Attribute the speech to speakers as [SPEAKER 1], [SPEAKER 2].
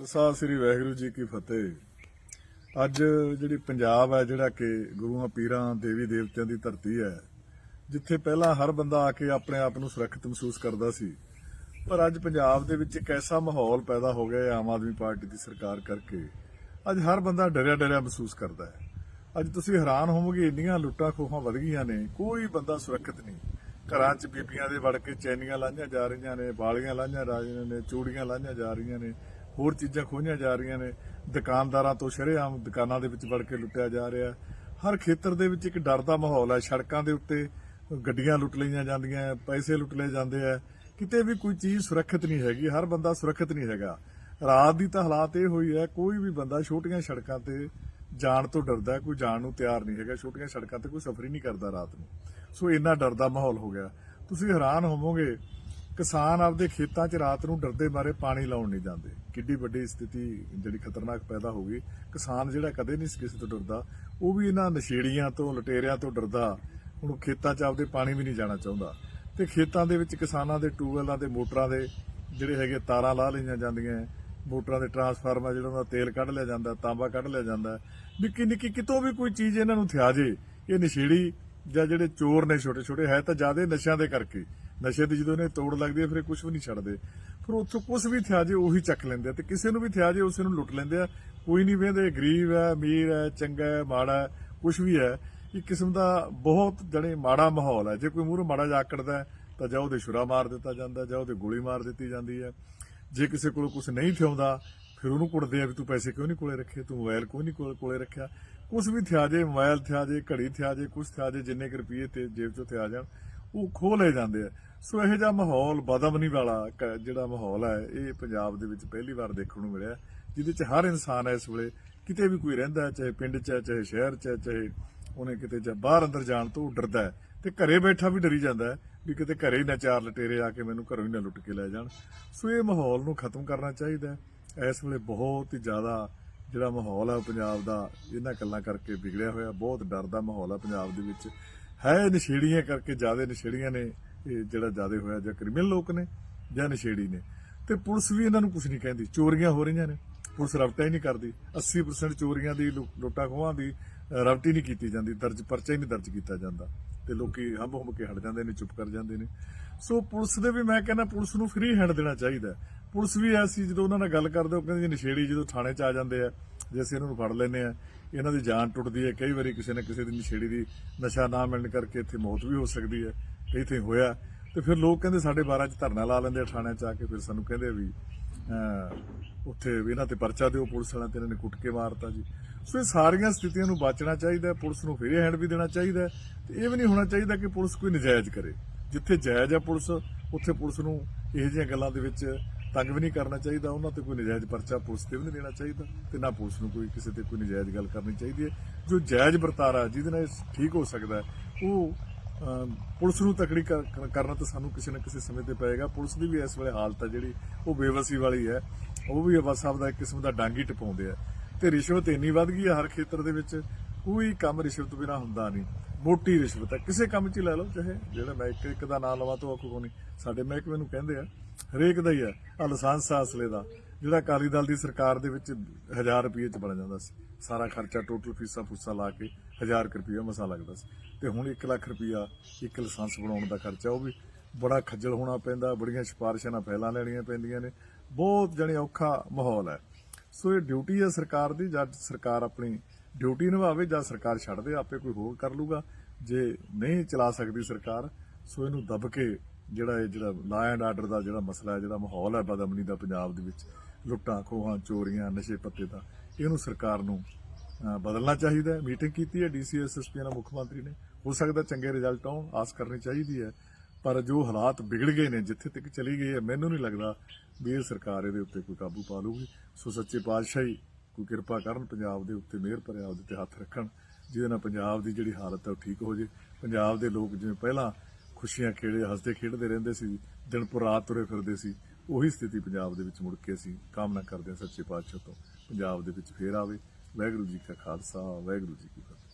[SPEAKER 1] ਖਾਲਸਾ ਸ੍ਰੀ ਵਾਹਿਗੁਰੂ ਜੀ ਕੀ ਫਤਿਹ। ਅੱਜ ਜਿਹੜੀ ਪੰਜਾਬ ਹੈ, ਜਿਹੜਾ ਕਿ ਗੁਰੂਆਂ, ਪੀਰਾਂ, ਦੇਵੀ ਦੇਵਤਿਆਂ ਦੀ ਧਰਤੀ ਹੈ, ਜਿੱਥੇ ਪਹਿਲਾਂ ਹਰ ਬੰਦਾ ਆ ਕੇ ਆਪਣੇ ਆਪ ਨੂੰ ਸੁਰੱਖਿਅਤ ਮਹਿਸੂਸ ਕਰਦਾ ਸੀ, ਪਰ ਅੱਜ ਪੰਜਾਬ ਦੇ ਵਿੱਚ ਇੱਕ ਐਸਾ ਮਾਹੌਲ ਪੈਦਾ ਹੋ ਗਿਆ ਹੈ ਆਮ ਆਦਮੀ ਪਾਰਟੀ ਦੀ ਸਰਕਾਰ ਕਰਕੇ। ਅੱਜ ਹਰ ਬੰਦਾ ਡਰਿਆ ਡਰਿਆ ਮਹਿਸੂਸ ਕਰਦਾ ਹੈ। ਅੱਜ ਤੁਸੀਂ ਹੈਰਾਨ ਹੋਵੋਗੇ, ਇੰਨੀਆਂ ਲੁੱਟਾਂ ਖੋਹਾਂ ਵਧ ਗਈਆਂ ਨੇ, ਕੋਈ ਬੰਦਾ ਸੁਰੱਖਿਅਤ ਨਹੀਂ। ਘਰਾਂ 'ਚ ਬੀਬੀਆਂ ਦੇ ਵੜ ਕੇ ਚੈਨੀਆਂ ਲਾਈਆਂ ਜਾ ਰਹੀਆਂ ਨੇ ਬਾਲੀਆਂ ਲਾਈਆਂ ਜਾ ਰਹੀਆਂ ਨੇ, ਚੂੜੀਆਂ ਲਾਈਆਂ ਜਾ ਰਹੀਆਂ ਨੇ ਹੋਰ ਚੀਜ਼ਾਂ ਖੋਹੀਆਂ ਜਾ ਰਹੀਆਂ ਨੇ। ਦੁਕਾਨਦਾਰਾਂ ਤੋਂ ਸ਼ਰੇਆਮ ਦੁਕਾਨਾਂ ਦੇ ਵਿੱਚ ਵੜ ਕੇ ਲੁੱਟਿਆ ਜਾ ਰਿਹਾ। ਹਰ ਖੇਤਰ ਦੇ ਵਿੱਚ ਇੱਕ ਡਰ ਦਾ ਮਾਹੌਲ ਹੈ। ਸੜਕਾਂ ਦੇ ਉੱਤੇ ਗੱਡੀਆਂ ਲੁੱਟ ਲਈਆਂ ਜਾਂਦੀਆਂ ਪੈਸੇ ਲੁੱਟ ਲਏ ਜਾਂਦੇ ਆ ਕਿਤੇ ਵੀ ਕੋਈ ਚੀਜ਼ ਸੁਰੱਖਿਅਤ ਨਹੀਂ ਹੈਗੀ। ਹਰ ਬੰਦਾ ਸੁਰੱਖਿਅਤ ਨਹੀਂ ਹੈਗਾ। ਰਾਤ ਦੀ ਤਾਂ ਹਾਲਾਤ ਇਹ ਹੋਈ ਹੈ, ਕੋਈ ਵੀ ਬੰਦਾ ਛੋਟੀਆਂ ਸੜਕਾਂ ਤੇ ਜਾਣ ਤੋਂ ਡਰਦਾ ਕੋਈ ਜਾਣ ਨੂੰ ਤਿਆਰ ਨਹੀਂ ਹੈਗਾ। ਛੋਟੀਆਂ ਸੜਕਾਂ ਤੇ ਕੋਈ ਸਫ਼ਰੀ ਨਹੀਂ ਕਰਦਾ ਰਾਤ ਨੂੰ। ਸੋ ਇੰਨਾ ਡਰ ਦਾ ਮਾਹੌਲ ਹੋ ਗਿਆ। ਤੁਸੀਂ ਹੈਰਾਨ ਹੋਵੋਗੇ, ਕਿਸਾਨ ਆਪਦੇ ਖੇਤਾਂ 'ਚ ਰਾਤ ਨੂੰ ਡਰਦੇ ਮਾਰੇ ਪਾਣੀ ਲਾਉਣ ਨਹੀਂ ਜਾਂਦੇ। ਕਿੱਡੀ ਵੱਡੀ ਸਥਿਤੀ ਜਿਹੜੀ ਖਤਰਨਾਕ ਪੈਦਾ ਹੋ ਗਈ। ਕਿਸਾਨ ਜਿਹੜਾ ਕਦੇ ਨਹੀਂ ਕਿਸੇ ਤੋਂ ਡਰਦਾ, ਉਹ ਵੀ ਇਹਨਾਂ ਨਸ਼ੇੜੀਆਂ ਤੋਂ, ਲਟੇਰਿਆਂ ਤੋਂ ਡਰਦਾ। ਹੁਣ ਖੇਤਾਂ 'ਚ ਆਪਦੇ ਪਾਣੀ ਵੀ ਨਹੀਂ ਜਾਣਾ ਚਾਹੁੰਦਾ। ਤੇ ਖੇਤਾਂ ਦੇ ਵਿੱਚ ਕਿਸਾਨਾਂ ਦੇ ਟਿਊਬਵੈਲਾਂ ਦੇ ਮੋਟਰਾਂ ਦੇ ਜਿਹੜੇ ਹੈਗੇ ਤਾਰਾਂ ਲਾ ਲਈਆਂ ਜਾਂਦੀਆਂ ਮੋਟਰਾਂ ਦੇ ਟਰਾਂਸਫਾਰਮਰ ਜਿਹੜਾ ਉਹਦਾ ਤੇਲ ਕੱਢ ਲਿਆ ਜਾਂਦਾ, ਤਾਂਬਾ ਕੱਢ ਲਿਆ ਜਾਂਦਾ। ਨਿੱਕੀ ਨਿੱਕੀ ਕਿਤੋਂ ਵੀ ਕੋਈ ਚੀਜ਼ ਇਹਨਾਂ ਨੂੰ ਥਿਆ ਜੇ, ਇਹ ਨਸ਼ੇੜੀ ਜਾਂ ਜਿਹੜੇ ਚੋਰ ਨੇ ਛੋਟੇ ਛੋਟੇ ਹੈ ਤਾਂ ਜ਼ਿਆਦਾ ਨਸ਼ਿਆਂ ਦੇ ਕਰਕੇ। ਨਸ਼ੇ ਦੀ ਜਦੋਂ ਇਹਨੇ ਤੋੜ ਲੱਗਦੀ ਹੈ, ਫਿਰ ਇਹ ਕੁਝ ਵੀ ਨਹੀਂ ਛੱਡਦੇ। ਫਿਰ ਉੱਥੋਂ ਕੁਝ ਵੀ ਥਿਆ ਜੇ ਉਹੀ ਚੱਕ ਲੈਂਦੇ ਆ ਤੇ ਕਿਸੇ ਨੂੰ ਵੀ ਥਿਆ ਜੇ ਉਸੇ ਨੂੰ ਲੁੱਟ ਲੈਂਦੇ ਆ। ਕੋਈ ਨਹੀਂ ਵੇਂਦੇ ਗਰੀਬ ਹੈ, ਅਮੀਰ ਹੈ, ਚੰਗਾ ਹੈ, ਮਾੜਾ ਹੈ ਕੁਝ ਵੀ ਹੈ। ਇਹ ਕਿਸਮ ਦਾ ਬਹੁਤ ਜਣੇ ਮਾੜਾ ਮਾਹੌਲ ਹੈ। ਜੇ ਕੋਈ ਮੂਹਰੋਂ ਮਾੜਾ ਜਾ ਆਕੜਦਾ ਤਾਂ ਜਾਂ ਉਹਦੇ ਛੁਰਾ ਮਾਰ ਦਿੱਤਾ ਜਾਂਦਾ, ਜਾਂ ਉਹਦੇ ਗੋਲੀ ਮਾਰ ਦਿੱਤੀ ਜਾਂਦੀ ਹੈ। ਜੇ ਕਿਸੇ ਕੋਲ ਕੁਝ ਨਹੀਂ ਥਿਆਉਂਦਾ ਫਿਰ ਉਹਨੂੰ ਕੁੱਟਦੇ ਆ ਵੀ ਤੂੰ ਪੈਸੇ ਕਿਉਂ ਨਹੀਂ ਕੋਲੇ ਰੱਖੇ, ਤੂੰ ਮੋਬਾਈਲ ਕਿਉਂ ਨਹੀਂ ਕੋਲੇ ਰੱਖਿਆ? ਕੁਝ ਵੀ ਥਿਆ ਜੇ, ਮੋਬਾਈਲ ਥਿਆ ਜੇ, ਘੜੀ ਥਿਆ ਜੇ ਕੁਝ ਥਿਆ ਜੇ, ਜਿੰਨੇ ਕੁ ਰੁਪਏ ਤੇ ਜੇਬ ਚੋਂ ਥਿਆ ਜਾਣ, ਉਹ ਖੋਹ ਲਏ ਜਾਂਦੇ ਆ। ਸੋ ਇਹੋ ਜਿਹਾ ਮਾਹੌਲ ਬਦਮਨੀ ਵਾਲਾ ਕ- ਜਿਹੜਾ ਮਾਹੌਲ ਹੈ, ਇਹ ਪੰਜਾਬ ਦੇ ਵਿੱਚ ਪਹਿਲੀ ਵਾਰ ਦੇਖਣ ਨੂੰ ਮਿਲਿਆ, ਜਿਹਦੇ ਚ ਹਰ ਇਨਸਾਨ ਇਸ ਵੇਲੇ ਕਿਤੇ ਵੀ ਕੋਈ ਰਹਿੰਦਾ ਚਾਹੇ ਪਿੰਡ 'ਚ ਹੈ, ਚਾਹੇ ਸ਼ਹਿਰ 'ਚ ਹੈ, ਚਾਹੇ ਉਹਨੇ ਕਿਤੇ ਜਾਂ ਬਾਹਰ ਅੰਦਰ ਜਾਣ ਤੋਂ ਉਹ ਡਰਦਾ ਹੈ ਤੇ ਘਰੇ ਬੈਠਾ ਵੀ ਡਰੀ ਜਾਂਦਾ ਵੀ ਕਿਤੇ ਘਰੇ ਹੀ ਨਾ ਚਾਰ ਲਟੇਰੇ ਆ ਕੇ ਮੈਨੂੰ ਘਰੋਂ ਹੀ ਨਾ ਲੁੱਟ ਕੇ ਲੈ ਜਾਣ। ਸੋ ਇਹ ਮਾਹੌਲ ਨੂੰ ਖਤਮ ਕਰਨਾ ਚਾਹੀਦਾ ਇਸ ਵੇਲੇ ਬਹੁਤ ਹੀ ਜ਼ਿਆਦਾ ਜਿਹੜਾ ਮਾਹੌਲ ਹੈ ਪੰਜਾਬ ਦਾ, ਇਹਨਾਂ ਗੱਲਾਂ ਕਰਕੇ ਵਿਗੜਿਆ ਹੋਇਆ, ਬਹੁਤ ਡਰ ਦਾ ਮਾਹੌਲ ਹੈ ਪੰਜਾਬ ਦੇ ਵਿੱਚ। ਹੈ ਨਸ਼ੇੜੀਆਂ ਕਰਕੇ ਜ਼ਿਆਦਾ ਨਸ਼ੇੜੀਆਂ ਨੇ ਜਿਹੜਾ ਜ਼ਿਆਦਾ ਹੋਇਆ ਜਾਂ ਕ੍ਰਿਮੀਨਲ ਲੋਕ ਨੇ ਜਾਂ ਨਸ਼ੇੜੀ ਨੇ। ਤੇ ਪੁਲਿਸ ਵੀ ਇਹਨਾਂ ਨੂੰ ਕੁਝ ਨਹੀਂ ਕਹਿੰਦੀ। ਚੋਰੀਆਂ ਹੋ ਰਹੀਆਂ ਨੇ। ਪੁਲਿਸ ਰਫਟਾ ਹੀ ਨਹੀਂ ਕਰਦੀ। 80% ਚੋਰੀਆਂ ਦੀ ਲੁੱਟਾਂ ਖੋਹਾਂ ਦੀ ਅ, ਨਹੀਂ ਕੀਤੀ ਜਾਂਦੀ। ਦਰਜ ਪਰਚਾ ਹੀ ਨਹੀਂ ਦਰਜ ਕੀਤਾ ਜਾਂਦਾ। ਤੇ ਲੋਕੀ ਹੰਬ ਹੰਬ ਕੇ ਹਟ ਜਾਂਦੇ ਨੇ ਚੁੱਪ ਕਰ ਜਾਂਦੇ ਨੇ। ਸੋ ਪੁਲਿਸ ਦੇ ਵੀ ਮੈਂ ਕਹਿੰਦਾ ਪੁਲਿਸ ਨੂੰ ਫ੍ਰੀ ਹੈਂਡ ਦੇਣਾ ਚਾਹੀਦਾ। ਪੁਲਿਸ ਵੀ ਐਸੀ ਜਦੋਂ ਉਹਨਾਂ ਨਾਲ ਗੱਲ ਕਰਦੇ ਉਹ ਕਹਿੰਦੇ ਨਸ਼ੇੜੀ ਜਦੋਂ ਥਾਣੇ 'ਚ ਆ ਜਾਂਦੇ ਆ ਜੇ ਅਸੀਂ ਇਹਨਾਂ ਨੂੰ ਫੜ ਲੈਨੇ ਆ ਇਹਨਾਂ ਦੀ ਜਾਨ ਟੁੱਟਦੀ ਹੈ। ਕਈ ਵਾਰੀ ਕਿਸੇ ਨਾ ਕਿਸੇ ਦੀ ਨਸ਼ੇੜੀ ਦੀ ਨਸ਼ਾ ਨਾ ਮਿਲਣ ਕਰਕੇ ਇੱਥੇ ਮੌਤ ਵੀ ਹੋ ਸਕਦੀ ਹੈ। ਇੱਥੇ ਹੋਇਆ। ਤੇ ਫਿਰ ਲੋਕ ਕਹਿੰਦੇ ਸਾਡੇ 12 ਚ ਧਰਨਾ ਲਾ ਲੈਂਦੇ ਆ ਥਾਣਿਆਂ 'ਚ ਆ ਕੇ, ਫਿਰ ਸਾਨੂੰ ਕਹਿੰਦੇ ਵੀ ਉੱਥੇ ਇਹਨਾਂ ਤੇ ਪਰਚਾ ਦਿਓ, ਪੁਲਿਸ ਵਾਲਿਆਂ ਤੇ ਇਹਨਾਂ ਨੇ ਕੁੱਟ ਕੇ ਮਾਰਤਾ ਜੀ। ਸੋ ਇਹ ਸਾਰੀਆਂ ਸਥਿਤੀਆਂ ਨੂੰ ਬਚਣਾ ਚਾਹੀਦਾ ਪੁਲਿਸ ਨੂੰ ਫੇਰੇ ਹੈਂਡ ਵੀ ਦੇਣਾ ਚਾਹੀਦਾ ਹੈ। ਤੇ ਇਹ ਵੀ ਨਹੀਂ ਹੋਣਾ ਚਾਹੀਦਾ ਕਿ ਪੁਲਿਸ ਕੋਈ ਨਜਾਇਜ਼ ਕਰੇ। ਜਿੱਥੇ ਜਾਇਜ਼ ਆ ਪੁਲਿਸ, ਉੱਥੇ ਪੁਲਿਸ ਨੂੰ ਇਹੋ ਜਿਹੀਆਂ ਗੱਲਾਂ ਦੇ ਵਿੱਚ ਤੰਗ ਵੀ ਨਹੀਂ ਕਰਨਾ ਚਾਹੀਦਾ। ਉਹਨਾਂ ਤੇ ਕੋਈ ਨਜਾਇਜ਼ ਪਰਚਾ ਪੁਲਿਸ ਤੇ ਵੀ ਨਹੀਂ ਦੇਣਾ ਚਾਹੀਦਾ ਤੇ ਨਾ ਪੁਲਿਸ ਨੂੰ ਕੋਈ ਕਿਸੇ ਤੇ ਕੋਈ ਨਜਾਇਜ਼ ਗੱਲ ਕਰਨੀ ਚਾਹੀਦੀ ਹੈ। ਜੋ ਜਾਇਜ਼ ਵਰਤਾਰਾ ਜਿਹਦੇ ਨਾਲ ਠੀਕ ਹੋ ਸਕਦਾ ਉਹ ਪੁਲਿਸ ਨੂੰ ਤਕੜੀ ਕਰਨਾ ਤਾਂ ਸਾਨੂੰ ਕਿਸੇ ਨਾ ਕਿਸੇ ਸਮੇਂ ਤੇ ਪਏਗਾ। ਪੁਲਿਸ ਦੀ ਵੀ ਇਸ ਵੇਲੇ ਹਾਲਤ ਹੈ ਜਿਹੜੀ, ਉਹ ਬੇਵਸੀ ਵਾਲੀ ਹੈ। ਉਹ ਵੀ ਅਵਾ ਸਾਹਿਬ ਦਾ ਇੱਕ ਕਿਸਮ ਦਾ ਡਾਂਗੀ ਟਪਾਉਂਦੇ ਆ। ਤੇ ਰਿਸ਼ਵਤ ਇੰਨੀ ਵੱਧ ਗਈ ਹੈ ਹਰ ਖੇਤਰ ਦੇ ਵਿੱਚ, ਕੋਈ ਕੰਮ ਰਿਸ਼ਵਤ ਬਿਨਾ ਹੁੰਦਾ ਨਹੀਂ। ਮੋਟੀ ਰਿਸ਼ਵਤ ਹੈ। ਕਿਸੇ ਕੰਮ 'ਚ ਹੀ ਲੈ ਲਓ, ਚਾਹੇ ਜਿਹੜਾ ਮੈਂ ਇੱਕ ਇੱਕ ਦਾ ਨਾਮ ਲਵਾਂ ਤਾਂ ਆਖੂ ਕੋਈ ਨਹੀਂ। ਸਾਡੇ ਮਹਿਕਮੇ ਨੂੰ ਕਹਿੰਦੇ ਆ, ਹਰੇਕ ਦਾ ਹੀ ਹੈ। ਆ ਲਾਇਸੈਂਸ ਆ ਅਸਲੇ ਦਾ। ਜਿਹੜਾ ਅਕਾਲੀ ਦਲ ਦੀ ਸਰਕਾਰ ਦੇ ਵਿੱਚ 1000 ਰੁਪਏ 'ਚ ਬਣ ਜਾਂਦਾ ਸੀ। ਸਾਰਾ ਖਰਚਾ ਟੋਟਲ ਫੀਸਾਂ ਫੂਸਾਂ ਲਾ ਕੇ 1000 ਰੁਪਏ ਮਸਾ ਲੱਗਦਾ ਸੀ। ਤੇ ਹੁਣ 1 ਲੱਖ ਰੁਪਇਆ ਇੱਕ ਲਾਇਸੈਂਸ ਬਣਾਉਣ ਦਾ ਖਰਚਾ, ਉਹ ਵੀ ਬੜਾ ਖੱਜਲ ਹੋਣਾ ਪੈਂਦਾ, ਬੜੀਆਂ ਸਿਫਾਰਿਸ਼ਾਂ ਨਾਲ ਫੈਲਾਂ ਲੈਣੀਆਂ ਪੈਂਦੀਆਂ ਨੇ। ਬਹੁਤ ਜਣੇ ਔਖਾ ਮਾਹੌਲ ਹੈ। ਸੋ ਇਹ ਡਿਊਟੀ ਹੈ ਸਰਕਾਰ ਦੀ ਜਦ ਸਰਕਾਰ ਆਪਣੀ ਡਿਊਟੀ ਨਿਭਾਵੇ, ਜਾਂ ਸਰਕਾਰ ਛੱਡ ਦੇ, ਆਪੇ ਕੋਈ ਹੋਰ ਕਰ ਲੂਗਾ। ਜੇ ਨਹੀਂ ਚਲਾ ਸਕਦੀ ਸਰਕਾਰ, ਸੋ ਇਹਨੂੰ ਦਬ ਕੇ ਜਿਹੜਾ ਇਹ ਜਿਹੜਾ ਲਾ ਐਂਡ ਆਰਡਰ ਦਾ ਜਿਹੜਾ ਮਸਲਾ ਹੈ, ਜਿਹੜਾ ਮਾਹੌਲ ਹੈ ਬਦਮਨੀ ਦਾ ਪੰਜਾਬ ਦੇ ਵਿੱਚ ਲੁੱਟਾਂ, ਖੋਹਾਂ, ਚੋਰੀਆਂ, ਨਸ਼ੇ ਪੱਤੇ ਦਾ। ਇਹਨੂੰ ਸਰਕਾਰ ਨੂੰ ਬਦਲਣਾ ਚਾਹੀਦਾ ਹੈ। ਮੀਟਿੰਗ ਕੀਤੀ ਹੈ ਡੀਸੀ ਐਸਐਸਪੀ ਨਾਲ ਮੁੱਖ ਮੰਤਰੀ ਨੇ। ਹੋ ਸਕਦਾ ਚੰਗੇ ਰਿਜ਼ਲਟ ਆਉਣ, ਆਸ ਕਰਨੀ ਚਾਹੀਦੀ ਹੈ। ਪਰ ਜੋ ਹਾਲਾਤ ਵਿਗੜ ਗਏ ਨੇ, ਜਿੱਥੇ ਤੱਕ ਚਲੀ ਗਈ ਹੈ, ਮੈਨੂੰ ਨਹੀਂ ਲੱਗਦਾ ਵੀ ਇਹ ਸਰਕਾਰ ਇਹਦੇ ਉੱਤੇ ਕੋਈ ਕਾਬੂ ਪਾ ਲੂਗੀ ਸੋ ਸੱਚੇ ਪਾਤਸ਼ਾਹੀ, ਕੋਈ ਕਿਰਪਾ ਕਰਨ ਪੰਜਾਬ ਦੇ ਉੱਤੇ ਮਿਹਰ ਭਰਿਆ ਉਹਦੇ ਤੇ ਹੱਥ ਰੱਖਣ, ਜਿਹਦੇ ਨਾਲ ਪੰਜਾਬ ਦੀ ਜਿਹੜੀ ਹਾਲਤ ਹੈ ਉਹ ਠੀਕ ਹੋ ਜੇ। ਪੰਜਾਬ ਦੇ ਲੋਕ ਜਿਵੇਂ ਪਹਿਲਾਂ ਖੁਸ਼ੀਆਂ ਖੇੜੇ, ਹੱਸਦੇ ਖੇਡਦੇ ਰਹਿੰਦੇ ਸੀ, ਦਿਨ ਪਰ ਰਾਤ ਤੁਰੇ ਫਿਰਦੇ ਸੀ। ਉਹੀ ਸਥਿਤੀ ਪੰਜਾਬ ਦੇ ਵਿੱਚ ਮੁੜ ਕੇ ਅਸੀਂ ਕਾਮਨਾ ਕਰਦੇ ਹਾਂ ਸੱਚੇ ਪਾਤਸ਼ਾਹ ਤੋਂ। ਪੰਜਾਬ ਦੇ ਵਿੱਚ ਫੇਰ ਆਵੇ। ਵਾਹਿਗੁਰੂ ਜੀ ਕਾ ਖਾਲਸਾ, ਵਾਹਿਗੁਰੂ ਜੀ ਕੀ ਫਤਿਹ।